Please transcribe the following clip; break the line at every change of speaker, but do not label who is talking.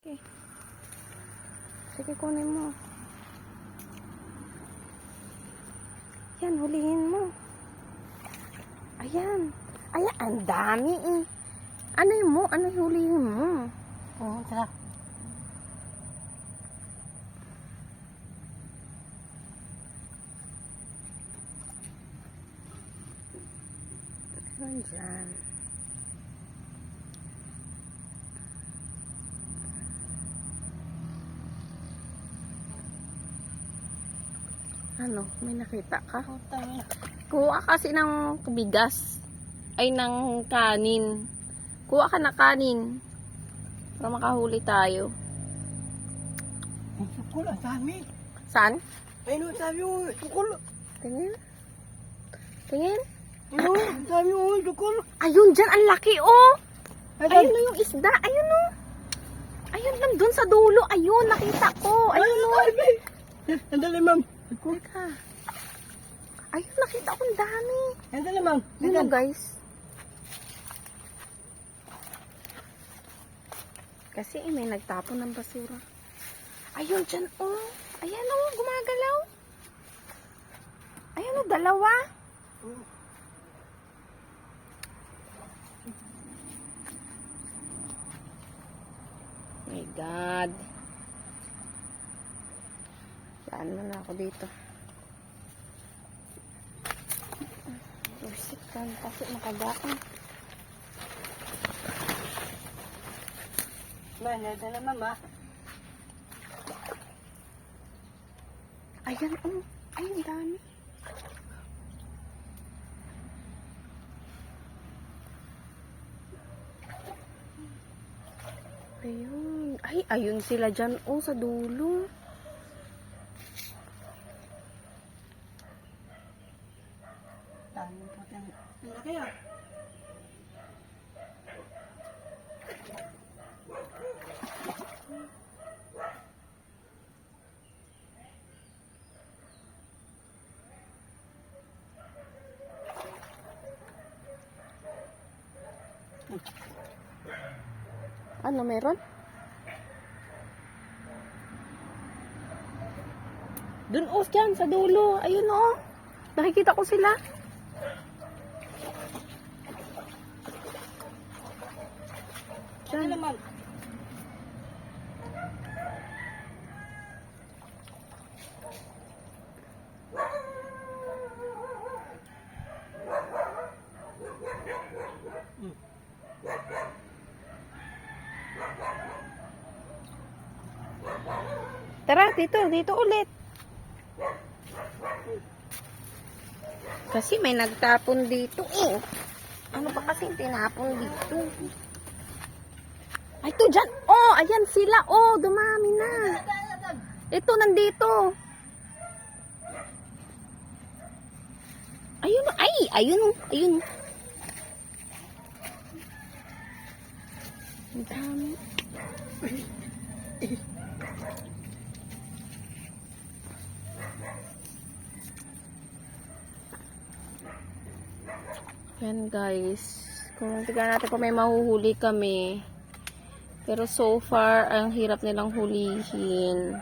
Okay. Sige, kunin mo. Yan, hulihin mo. Ayan. Ayan, ang dami eh. Ano yun mo? Ano yung hulihin mo?
Oo, tara.
Meron dyan. Ano? May nakita ka? Kuha kasi ng bigas. Ay, ng kanin. Kuha ka na kanin. Para makahuli tayo.
Ang sukol, ang dami.
Saan?
Ayun, ang dami mo, sukol.
Tingin. Tingin.
Ayun, ang dami mo, sukol.
Ayun, dyan. Ang laki, oh.
Ayun,
Ayun na yung isda. Ayun, oh. Ayun lang dun sa dulo. Ayun, nakita ko. Ayun, oh.
Sandali, ma'am.
Teka. Ayun, nakita ko ang dami.
Sandali, ma'am.
Yun, oh, guys. Kasi eh, may nagtapon ng basura. Ayun, dyan, oh. Ayan, oh, gumagalaw. Ayan, oh, dalawa. My God. Saan mo na ako dito? Usik kan kasi makagaan.
Ma'am, sandali, ma'am, ah.
Ayan, oh. Ay, ang dami. Ayun. Ay, ayun sila dyan, oh, sa dulo.
Dami po tayo. Ang laki, ah.
Ano, meron? Dun, oh, dyan, sa dulo. Ayun, oh. Nakikita ko sila.
Ma'am.
Tara, dito, dito ulit. Kasi may nagtapon dito eh. Ano ba kasi tinapon dito? Ay, ito dyan. Oh, ayan sila. Oh, dumami na. Ito, nandito. Ayun, ay, ayun, ayun. Ang dami. Yan guys. Kung tignan natin kung may mahuhuli kami. Pero so far, ang hirap nilang hulihin.